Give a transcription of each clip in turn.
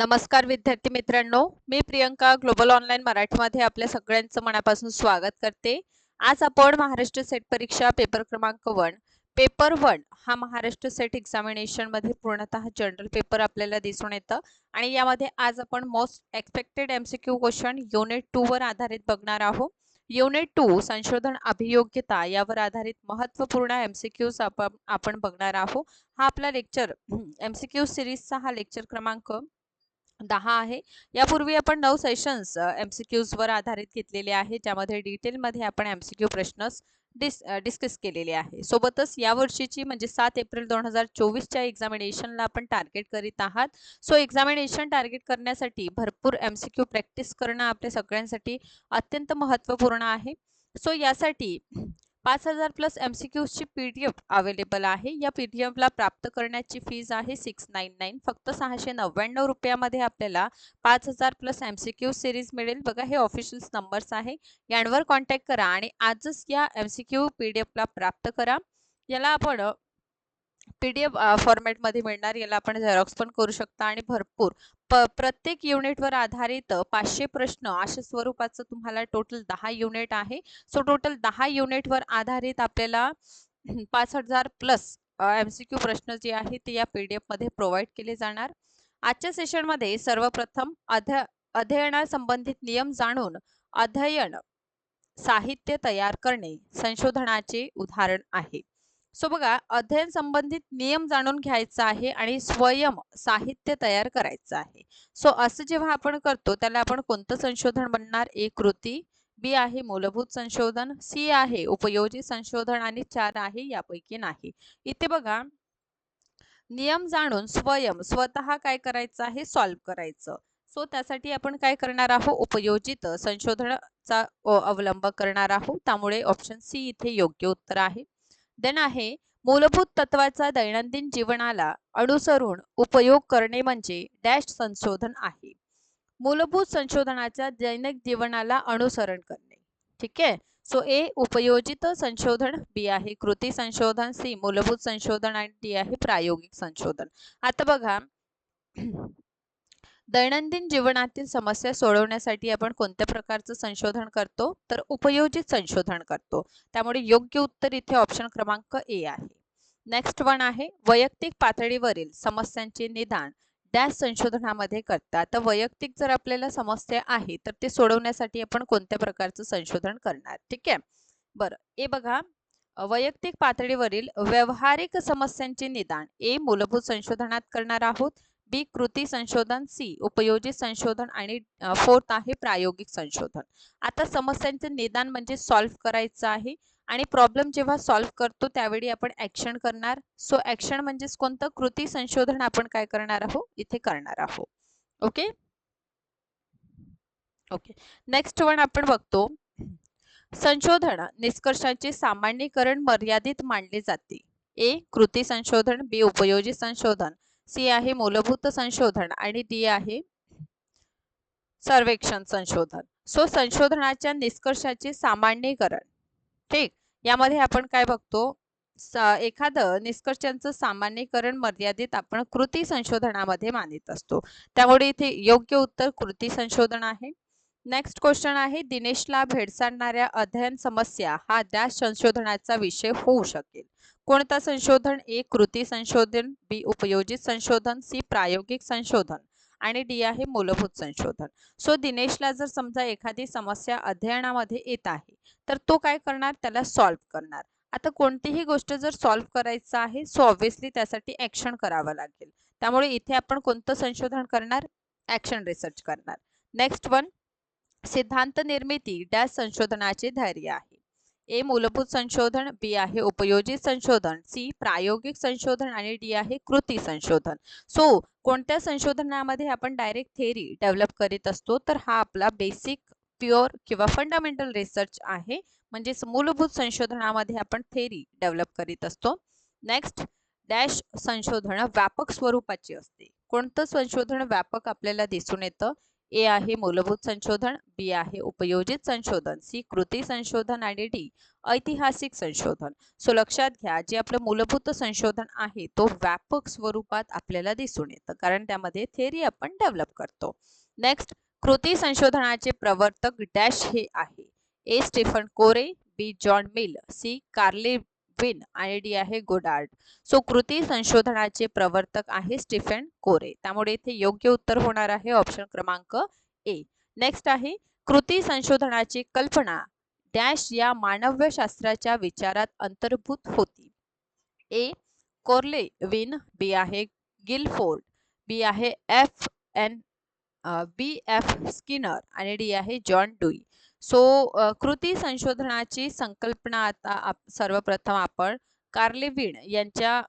नमस्कार विद्यार्थी मित्रांनो मी प्रियंका ग्लोबल ऑनलाईन मराठीमध्ये आपल्या सगळ्यांचं मनापासून स्वागत करते. आज आपण महाराष्ट्र सेट परीक्षा पेपर क्रमांक वन पेपर वन हा महाराष्ट्र सेट एक्झामिनेशनमध्ये पूर्णतः जनरल पेपर आपल्याला दिसून येतं. आणि यामध्ये आज आपण most expected MCQ question unit टूवर आधारित बघणार आहोत. युनिट टू संशोधन अभियोग्यता यावर आधारित महत्त्वपूर्ण एम सी क्यूज आपण आपण बघणार आहोत. हा आपला लेक्चर एम सी क्यू सिरीजचा हा लेक्चर क्रमांक दहा आहे. यापूर्वी आपण नऊ सेशन्स एम सी क्यूजवर आधारित घेतलेले आहे. ज्यामध्ये डिटेलमध्ये आपण एमसीक्यू प्रश्न डिस डिस्कस केलेले आहे. सोबतच या वर्षीची म्हणजे सात एप्रिल दोन हजार चोवीसच्या एक्झामिनेशनला आपण टार्गेट करीत आहात. सो एक्झामिनेशन टार्गेट करण्यासाठी भरपूर एमसीक्यू प्रॅक्टिस करणं आपल्या सगळ्यांसाठी अत्यंत महत्त्वपूर्ण आहे. सो यासाठी पाच हजार प्लस एम सी क्यूजची पी डी एफ अवेलेबल आहे. या पी डी एफला प्राप्त करण्याची फीज आहे सिक्स नाईन नाईन फक्त सहाशे नव्याण्णव रुपयामध्ये आपल्याला पाच हजार plus M C Q series मिळेल. बघा हे ऑफिशियल्स नंबर्स आहे. यांवर कॉन्टॅक्ट करा आणि आजच या M C Q P D एफला प्राप्त करा. याला आपण पी डी एफ फॉर्मॅटमध्ये मिळणार याला आपण झेरॉक्स पण करू शकता आणि भरपूर. प प्रत्येक युनिटवर आधारित पाचशे प्रश्न अशा स्वरूपाचं तुम्हाला टोटल दहा युनिट आहे. सो टोटल दहा युनिटवर आधारित आपल्याला पाच हजार प्लस एम सी क्यू प्रश्न जे आहे ते या पी डी एफमध्ये प्रोव्हाइड केले जाणार. आजच्या सेशनमध्ये सर्वप्रथम अध्य अध्ययनासंबंधित नियम जाणून अध्ययन साहित्य तयार करणे संशोधनाचे उदाहरण आहे. सो बघा अध्ययन संबंधित नियम जाणून घ्यायचा आहे आणि स्वयं साहित्य तयार करायचं आहे. सो असं जेव्हा आपण करतो त्याला आपण कोणतं संशोधन म्हणणार? एक कृती बी आहे मूलभूत संशोधन सी आहे उपयोजित संशोधन आणि चार आहे यापैकी नाही. इथे बघा नियम जाणून स्वयं स्वतः काय करायचं आहे? सॉल्व्ह करायचं. सो त्यासाठी आपण काय करणार आहोत? उपयोजित संशोधनाचा अवलंब करणार आहोत. त्यामुळे ऑप्शन सी इथे योग्य उत्तर आहे. देन आहे. मूलभूत तत्वाचा दैनंदिन जीवनाला अनुसरून उपयोग करणे म्हणजे डॅश संशोधन आहे. मूलभूत संशोधनाच्या दैनिक जीवनाला अनुसरण करणे. ठीक आहे? सो ए उपयोजित संशोधन बी आहे कृती संशोधन सी मूलभूत संशोधन आणि डी आहे प्रायोगिक संशोधन. आता बघा. दैनंदिन जीवनातील समस्या सोडवण्यासाठी आपण कोणत्या प्रकारचं संशोधन करतो? तर उपयोजित संशोधन करतो. त्यामुळे योग्य उत्तर इथे ऑप्शन क्रमांक ए आहे. नेक्स्ट वन आहे वैयक्तिक पातळीवरील समस्यांचे निदान. डॅश संशोधनामध्ये करतात तर वैयक्तिक जर आपल्याला समस्या आहे तर ते सोडवण्यासाठी आपण कोणत्या प्रकारचं संशोधन करणार? ठीक आहे? बरं. ए बघा. वैयक्तिक पातळीवरील व्यवहारिक समस्यांचे निदान. ए मूलभूत संशोधनात करणार आहोत. बी कृती संशोधन सी उपयोजित संशोधन आणि फोर्थ आहे प्रायोगिक संशोधन. आता समस्यांचे निदान म्हणजे सॉल्व्ह करायचं आहे आणि प्रॉब्लेम जेव्हा सॉल्व्ह करतो त्यावेळी आपण ऍक्शन करणार. सो ऍक्शन म्हणजेच कोणतं? कृती संशोधन आपण काय करणार आहोत? इथे करणार आहोत. ओके? ओके. नेक्स्ट वन आपण बघतो. संशोधन निष्कर्षांचे सामान्यीकरण मर्यादित मानले जाते. ए कृती संशोधन बी उपयोजित संशोधन. सी आहे मूलभूत संशोधन आणि डी आहे सर्वेक्षण संशोधन. सो संशोधनाच्या निष्कर्षाचे सामान्यीकरण. ठीक? यामध्ये आपण काय बघतो? एखादं निष्कर्षांचं सामान्यीकरण मर्यादित आपण कृती संशोधनामध्ये मानित असतो. त्यामुळे इथे योग्य उत्तर कृती संशोधन आहे. नेक्स्ट क्वेश्चन आहे दिनेशला भेडसाडणाऱ्या अध्ययन समस्या हा त्या संशोधनाचा विषय होऊ शकेल. कोणता संशोधन? ए कृती संशोधन बी उपयोजित संशोधन सी प्रायोगिक संशोधन आणि डी आहे मूलभूत संशोधन. सो दिनेशला जर समजा एखादी समस्या अध्ययनामध्ये येत आहे तर तो काय करणार? त्याला सॉल्व्ह करणार. आता कोणतीही गोष्ट जर सॉल्व्ह करायचं आहे सो ऑब्व्हियसली त्यासाठी ऍक्शन करावं लागेल. त्यामुळे इथे आपण कोणतं संशोधन करणार? ऍक्शन रिसर्च करणार. नेक्स्ट वन सिद्धांत निर्मिती डॅश संशोधनाचे धैर्य आहे. ए मूलभूत संशोधन बी आहे उपयोजित संशोधन सी प्रायोगिक संशोधन आणि डी आहे कृती संशोधन. सो कोणत्या संशोधनामध्ये आपण डायरेक्ट थेरी डेव्हलप करीत असतो तर हा आपला बेसिक प्युअर किंवा फंडामेंटल रिसर्च आहे. म्हणजेच मूलभूत संशोधनामध्ये आपण थेरी डेव्हलप करीत असतो. नेक्स्ट डॅश संशोधन व्यापक स्वरूपाची असते. कोणतं संशोधन व्यापक आपल्याला दिसून येतं? ए आहे मूलभूत संशोधन बी आहे उपयोजित संशोधन सी कृती संशोधन आणि डी ऐतिहासिक संशोधन. सो लक्षात घ्या जे आपलं मूलभूत संशोधन आहे तो व्यापक स्वरूपात आपल्याला दिसून येतं कारण त्यामध्ये थेरी आपण डेव्हलप करतो. नेक्स्ट कृती संशोधनाचे प्रवर्तक डॅश हे आहे. A Stephen Corey B John Mill C Kurt Lewin आणि डी आहे गोडार्ड सो कृती संशोधनाचे प्रवर्तक आहे स्टीफन कोरे. त्यामुळे इथे योग्य उत्तर होणार आहे ऑप्शन क्रमांक ए नेक्स्ट आहे कृती संशोधनाची कल्पना डॅश या मानव्यशास्त्राच्या विचारात अंतर्भूत होती. ए कोर्ले विन बी आहे गिलफोर्ड. बी आहे F N B F Skinner. आणि डी आहे जॉन डुई. सो कृती संशोधनाची संकल्पना आता आप सर्वप्रथम आपण कार्लेविन यांच्या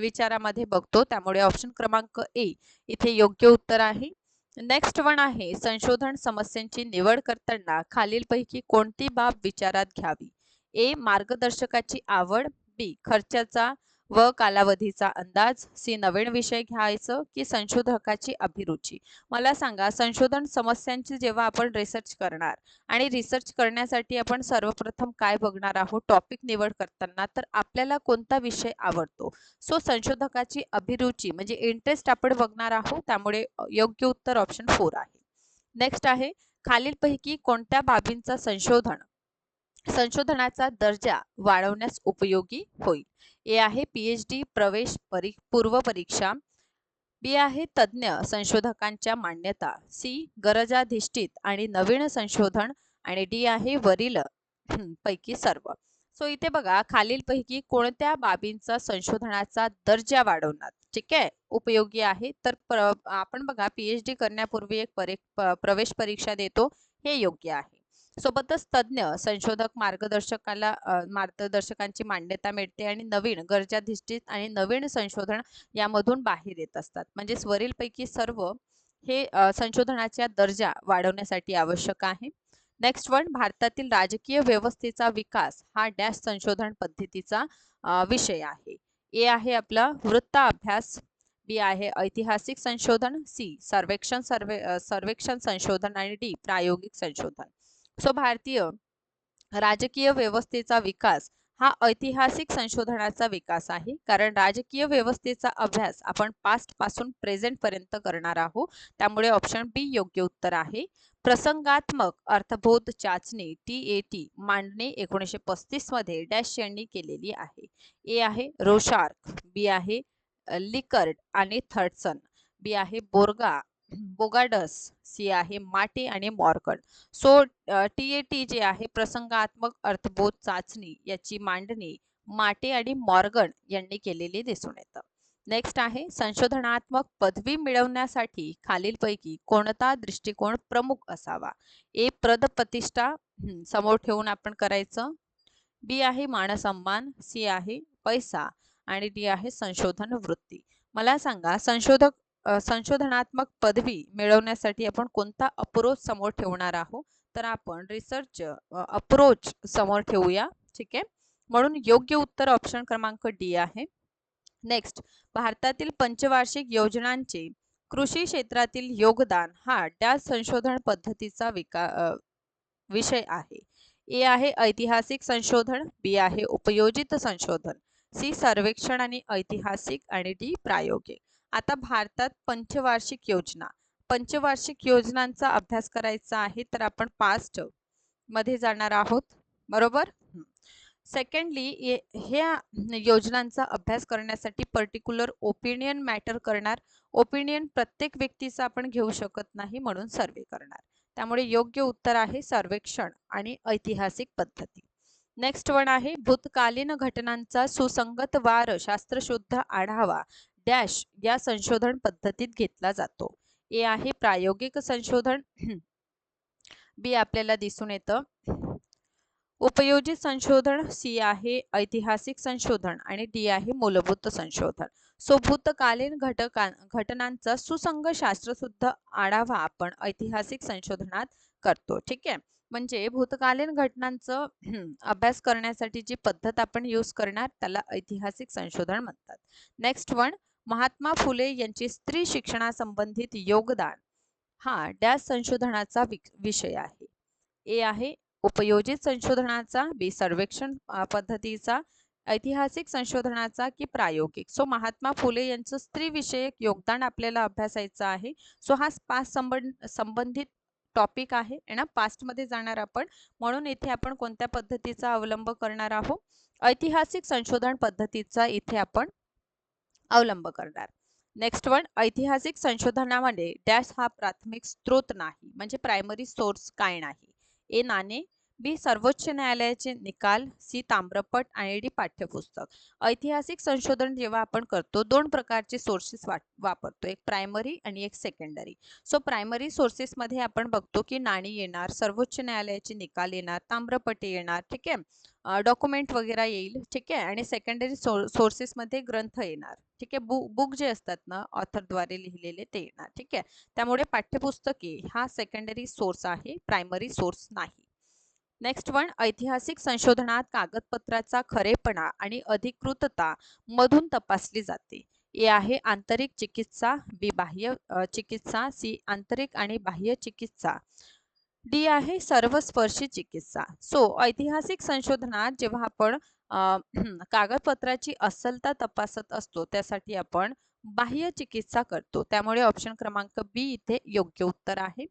विचारामध्ये बघतो. त्यामुळे ऑप्शन क्रमांक ए इथे योग्य उत्तर आहे. नेक्स्ट वन आहे संशोधन समस्यांची निवड करताना खालीलपैकी कोणती बाब विचारात घ्यावी? ए मार्गदर्शकाची आवड. बी खर्चाचा व कालावधीचा अंदाज सी नवीन विषय घ्यायचं की संशोधकाची अभिरुची? मला सांगा संशोधन समस्यांची जेव्हा आपण रिसर्च करणार आणि रिसर्च करण्यासाठी आपण सर्वप्रथम काय बघणार आहोत? टॉपिक निवड करताना तर आपल्याला कोणता विषय आवडतो? सो संशोधकाची अभिरुची म्हणजे इंटरेस्ट आपण बघणार आहोत त्यामुळे योग्य उत्तर ऑप्शन फोर आहे. नेक्स्ट आहे खालीलपैकी कोणत्या बाबींचा संशोधन? संशोधनाचा दर्जा वाढवण्यास उपयोगी होईल. ए आहे पी एच डी प्रवेश परी पूर्व परीक्षा. बी आहे तज्ज्ञ संशोधकांच्या मान्यता. सी गरजाधिष्ठित आणि नवीन संशोधन. आणि डी आहे वरील पैकी सर्व. सो इथे बघा खालीलपैकी कोणत्या बाबींचा संशोधनाचा दर्जा वाढवणार? ठीक आहे? उपयोगी आहे? तर प्र आपण बघा पीएच डी करण्यापूर्वी एक परे प्रवेश परीक्षा देतो. हे योग्य आहे. सोबतच तज्ज्ञ संशोधक मार्गदर्शकाला मार्गदर्शकांची मान्यता मिळते आणि नवीन गरजाधिष्ठित आणि नवीन संशोधन यामधून बाहेर येत असतात. म्हणजे स्वरीलपैकी सर्व हे संशोधनाच्या दर्जा वाढवण्यासाठी आवश्यक आहे. नेक्स्ट वन भारतातील राजकीय व्यवस्थेचा विकास हा डॅश संशोधन पद्धतीचा विषय आहे. ए आहे आपला वृत्त अभ्यास बी आहे ऐतिहासिक संशोधन सी सर्वेक्षण सर्वे सर्वेक्षण संशोधन आणि डी प्रायोगिक संशोधन. सो भारतीय राजकीय व्यवस्थेचा विकास हा ऐतिहासिक संशोधनाचा विकास आहे. कारण राजकीय व्यवस्थेचा अभ्यास आपण पास्टपासून प्रेझेंट पर्यंत करणार आहोत. त्यामुळे ऑप्शन बी योग्य उत्तर आहे. प्रसंगात्मक अर्थबोध चाचणी टी ए टी मांडणे एकोणीसशे पस्तीसमध्ये डॅश यांनी केलेली आहे. ए आहे रोशार्क बी आहे लिकर्ड आणि थर्डसन. बी आहे बोरगा बोगाडस सी आहे माटे आणि Morgan so T A T J आहे प्रसंगात्मक अर्थबोध चाचणी याची मांडणी माटे आणि मॉर्गन यांनी केलेली दिसून येतं. नेक्स्ट आहे संशोधनात्मक पदवी मिळवण्यासाठी खालीलपैकी कोणता दृष्टिकोन प्रमुख असावा? ए प्रद प्रतिष्ठा समोर ठेवून आपण करायचं. बी आहे मानसन्मान सी आहे पैसा आणि डी आहे संशोधन वृत्ती. मला सांगा संशोधक संशोधनात्मक पदवी मिळवण्यासाठी आपण कोणता अप्रोच समोर ठेवणार आहोत? तर आपण रिसर्च अप्रोच समोर ठेवूया. ठीक आहे? म्हणून योग्य उत्तर ऑप्शन क्रमांक डी आहे. नेक्स्ट भारतातील पंचवार्षिक योजनांचे कृषी क्षेत्रातील योगदान हा डॅश संशोधन पद्धतीचा विका विषय आहे. ए आहे ऐतिहासिक संशोधन. बी आहे उपयोजित संशोधन. सी सर्वेक्षण आणि ऐतिहासिक आणि डी प्रायोगिक. आता भारतात पंचवार्षिक योजना. पंचवार्षिक योजनांचा अभ्यास करायचा आहे तर आपण पास्टमध्ये जाणार आहोत. बरोबर? सेकंडली ह्या योजनांचा अभ्यास करण्यासाठी पर्टिक्युलर ओपिनियन मॅटर करणार. ओपिनियन प्रत्येक व्यक्तीचा आपण घेऊ शकत नाही म्हणून सर्वे करणार. त्यामुळे योग्य उत्तर आहे सर्वेक्षण आणि ऐतिहासिक पद्धती. नेक्स्ट वन आहे भूतकालीन घटनांचा सुसंगत वार शास्त्रशुद्ध आढावा. डॅश या संशोधन पद्धतीत घेतला जातो. ए आहे प्रायोगिक संशोधन. बी आपल्याला दिसून येतं. उपयोजित संशोधन. सी आहे ऐतिहासिक संशोधन आणि डी आहे मूलभूत संशोधन. सो भूतकालीन घटका घटनांचा सुसंग शास्त्रशुद्ध आढावा आपण ऐतिहासिक संशोधनात करतो. ठीक आहे? म्हणजे भूतकालीन घटनांचं अभ्यास करण्यासाठी जी पद्धत आपण यूज करणार त्याला ऐतिहासिक संशोधन म्हणतात. नेक्स्ट वन महात्मा फुले यांचे स्त्री शिक्षणासंबंधित योगदान हा डॅश संशोधनाचा विषय आहे. ए आहे उपयोजित संशोधनाचा बी सर्वेक्षण पद्धतीचा ऐतिहासिक संशोधनाचा की प्रायोगिक. सो महात्मा फुले यांचं स्त्रीविषयक योगदान आपल्याला अभ्यासायचं आहे. सो हा पाच संबंध संबंधित टॉपिक आहे ना? पास्टमध्ये जाणार आपण. म्हणून इथे आपण कोणत्या पद्धतीचा अवलंब करणार आहोत? ऐतिहासिक संशोधन पद्धतीचा इथे आपण अवलंब करणार. नेक्स्ट वन ऐतिहासिक संशोधनामध्ये डॅश हा प्राथमिक स्रोत नाही म्हणजे प्रायमरी सोर्स काय नाही. ए नाणे बी सर्वोच्च न्यायालयाचे निकाल सी ताम्रपट आणि डी पाठ्यपुस्तक. ऐतिहासिक संशोधन जेव्हा आपण करतो दोन प्रकारचे सोर्सेस वापरतो एक प्रायमरी आणि एक सेकंडरी सो प्रायमरी सोर्सेसमध्ये आपण बघतो की नाणी येणार सर्वोच्च न्यायालयाचे निकाल येणार ताम्रपटे येणार ठीक आहे? डॉक्युमेंट वगैरे येईल ठीक आहे? आणि सेकंडरी सो सोर्सेसमध्ये ग्रंथ येणार. ठीक आहे? बुक बुक जे असतात ना ऑथरद्वारे लिहिलेले ते येणार ठीक आहे? त्यामुळे पाठ्यपुस्तके हा सेकंडरी सोर्स आहे प्रायमरी सोर्स नाही. नेक्स्ट वन ऐतिहासिक संशोधनात कागदपत्राचा खरेपणा आणि अधिकृतता मधून तपासली जाते. ए आहे आंतरिक चिकित्सा बी बाह्य चिकित्सा सी आंतरिक आणि बाह्य चिकित्सा. डी आहे सर्वस्पर्शी चिकित्सा. सो ऐतिहासिक संशोधनात जेव्हा आपण कागदपत्राची असलता तपासत असतो त्यासाठी आपण बाह्य चिकित्सा करतो. त्यामुळे ऑप्शन क्रमांक बी इथे योग्य उत्तर आहे.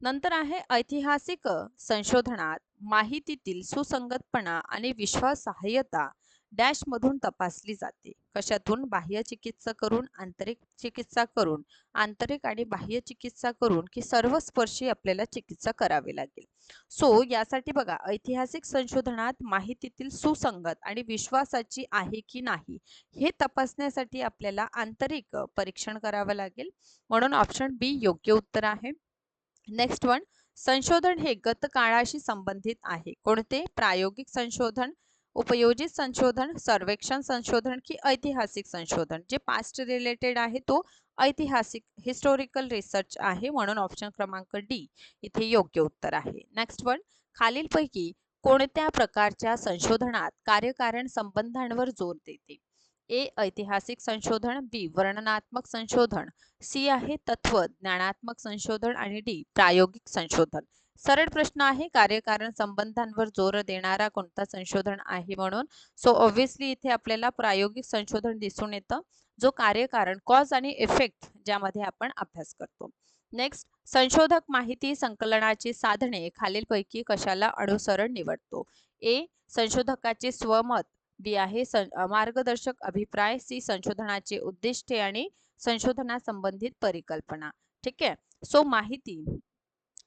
नंतर आहे ऐतिहासिक संशोधनात माहितीतील सुसंगतपणा आणि विश्वासार्हता डॅश मधून तपासली जाते. कशातून? बाह्य चिकित्सा करून आंतरिक चिकित्सा करून. आंतरिक आणि बाह्य चिकित्सा करून की सर्वस्पर्शी आपल्याला चिकित्सा करावी लागेल. सो यासाठी बघा ऐतिहासिक संशोधनात माहितीतील सुसंगत आणि विश्वासाची आहे की नाही हे तपासण्यासाठी आपल्याला आंतरिक परीक्षण करावं लागेल. म्हणून ऑप्शन बी योग्य उत्तर आहे. नेक्स्ट वन संशोधन हे गतकाळाशी संबंधित आहे. कोणते? प्रायोगिक संशोधन उपयोजित संशोधन सर्वेक्षण संशोधन की ऐतिहासिक संशोधन. जे पास्ट रिलेटेड आहे तो ऐतिहासिक हिस्टोरिकल रिसर्च आहे म्हणून ऑप्शन क्रमांक डी इथे योग्य उत्तर आहे. नेक्स्ट वन खालीलपैकी कोणत्या प्रकारच्या संशोधनात कार्यकारण संबंधांवर जोर देते? ए ऐतिहासिक संशोधन. बी वर्णनात्मक संशोधन. सी आहे तत्व ज्ञानात्मक संशोधन. आणि डी प्रायोगिक संशोधन. सरळ प्रश्न आहे कार्यकारण संबंधांवर जोर देणारा कोणता संशोधन आहे म्हणून? सो ऑब्व्हियसली इथे आपल्याला प्रायोगिक संशोधन दिसून येतं जो कार्यकारण कॉज आणि इफेक्ट ज्यामध्ये आपण अभ्यास करतो. नेक्स्ट संशोधक माहिती संकलनाची साधने खालीलपैकी कशाला अनुसरण निवडतो? ए संशोधकाचे स्वमत. बी आहे मार्गदर्शक अभिप्राय. सी संशोधनाचे उद्दिष्टे आणि संशोधना संबंधित परिकल्पना. ठीक आहे? सो माहिती.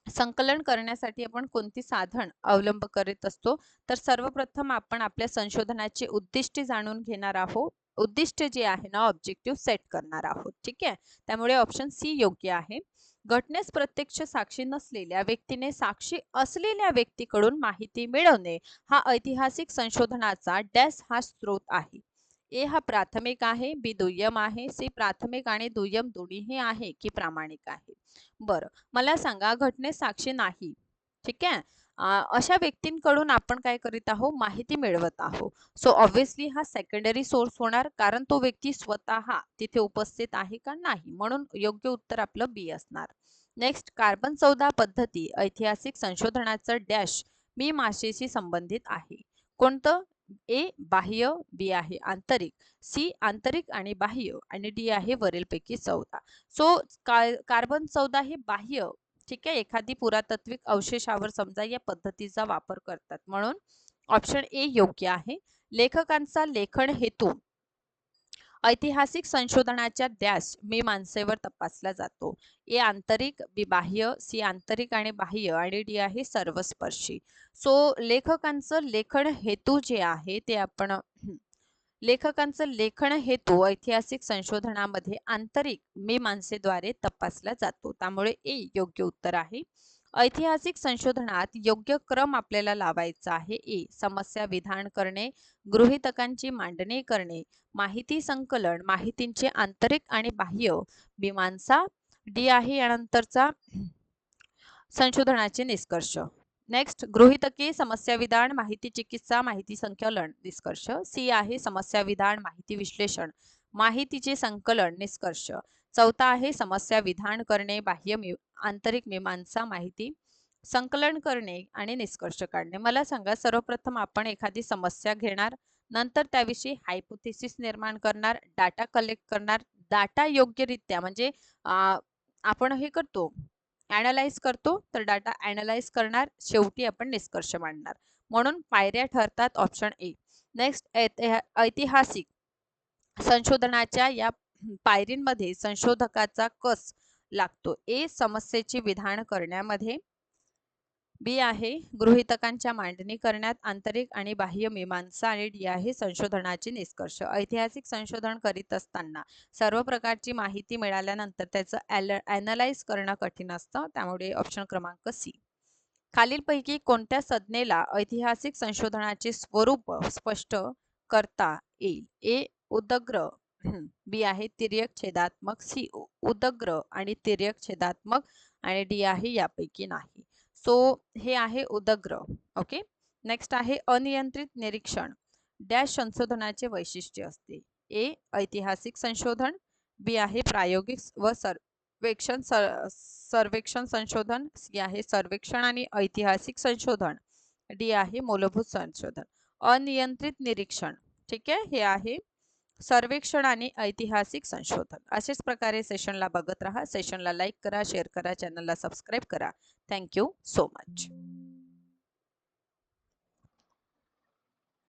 संकलन करण्यासाठी आपण कोणती साधन अवलंब करीत असतो? तर सर्वप्रथम आपण आपल्या संशोधनाचे उद्दिष्टे जाणून घेणार आहोत. उद्दिष्ट जे आहे ना ऑब्जेक्टिव्ह सेट करणार आहोत. ठीक आहे? त्यामुळे ऑप्शन सी योग्य आहे. घटनेस प्रत्यक्ष साक्षी नसलेल्या व्यक्तीने साक्षी असलेल्या व्यक्तीकडून माहिती मिळवणे हा ऐतिहासिक संशोधनाचा डॅस हा स्रोत आहे. ए हा प्राथमिक आहे बी दुय्यम आहे सी प्राथमिक आणि दुय्यम दोन्हीही आहे की प्रामाणिक आहे. बरं मला सांगा घटनेस साक्षी नाही. ठीक आहे? अशा व्यक्तींकडून आपण काय करीत आहोत? माहिती मिळवत आहोत. सो ऑब्व्हियसली हा सेकंडरी सोर्स होणार कारण तो व्यक्ती स्वतः तिथे उपस्थित आहे का नाही? म्हणून योग्य उत्तर आपलं बी असणार. नेक्स्ट कार्बन चौदा पद्धती ऐतिहासिक संशोधनाचं डॅश मी माशेशी संबंधित आहे. कोणतं? ए बाह्य बी आहे आंतरिक सी आंतरिक आणि बाह्य आणि डी आहे वरीलपैकी चौदा. सो कार्बन चौदा हे बाह्य ठीक आहे? एखादी पुरातत्विक अवशेषावर समजा या पद्धतीचा वापर करतात. म्हणून ऑप्शन ए योग्य आहे. लेखकांचा लेखन हेतू ऐतिहासिक संशोधनाच्या द्यास मी माणसेवर तपासला जातो. ए आंतरिक बी बाह्य सी आंतरिक आणि बाह्य आणि डी आहे सर्वस्पर्शी. सो लेखकांचं लेखन हेतू जे आहे ते आपण लेखकांचं लेखन हेतू ऐतिहासिक संशोधनामध्ये आंतरिक मी माणसेद्वारे तपासला जातो. त्यामुळे ए योग्य उत्तर आहे. ऐतिहासिक संशोधनात योग्य क्रम आपल्याला लावायचा आहे. ए. समस्या विधान करणे गृहितकांची मांडणी करणे माहिती संकलन माहितींचे आंतरिक आणि बाह्य मीमांसा डी आहे यानंतरचा संशोधनाचे निष्कर्ष. नेक्स्ट गृहितके समस्या विधान माहिती चिकित्सा माहिती संकलन निष्कर्ष. सी आहे समस्या विधान माहिती विश्लेषण माहितीचे संकलन निष्कर्ष. चौथा आहे समस्या विधान करणे बाह्य मी आंतरिक मीमांसा माहिती संकलन करणे आणि निष्कर्ष काढणे. मला सांगा सर्वप्रथम आपण एखादी समस्या घेणार नंतर त्याविषयी हायपोथेसिस निर्माण करणार डाटा कलेक्ट करणार डाटा योग्यरित्या म्हणजे आपण हे करतो अनालाइज करतो तर डाटा अनालाइज करणार शेवटी आपण निष्कर्ष मांडणार. म्हणून पायऱ्या ठरतात ऑप्शन ए नेक्स्ट ऐतिहासिक संशोधनाच्या या पायरींमध्ये संशोधकाचा कस लागतो? ए समस्येचे विधान करण्यामध्ये. बी आहे गृहितकांच्या मांडणी करण्यात आंतरिक आणि बाह्य मीमांसा आणि डी आहे संशोधनाचे निष्कर्ष. ऐतिहासिक संशोधन करीत असताना सर्व प्रकारची माहिती मिळाल्यानंतर त्याचं अॅनलाइज करणं कठीण असतं. त्यामुळे ऑप्शन क्रमांक सी. खालीलपैकी कोणत्या संज्ञेला ऐतिहासिक संशोधनाचे स्वरूप स्पष्ट करता येईल? ए उदग्र बी आहे तिर्यक छेदात्मक सी उदग्र आणि तिर्यक छेदात्मक आणि डी आहे यापैकी नाही. सो हे आहे उदग्र ओके नेक्स्ट आहे अनियंत्रित निरीक्षण. डॅश संशोधनाचे वैशिष्ट्य असते. ए ऐतिहासिक संशोधन. बी आहे प्रायोगिक व सर्वेक्षण सर्वेक्षण संशोधन. सी आहे सर्वेक्षण आणि ऐतिहासिक संशोधन. डी आहे मूलभूत संशोधन. अनियंत्रित निरीक्षण ठीक आहे? हे आहे सर्वेक्षण आणि ऐतिहासिक संशोधन. असेच प्रकारे सेशनला बघत राहा. सेशनला लाईक करा शेअर करा चॅनलला सबस्क्राईब करा. Thank you so much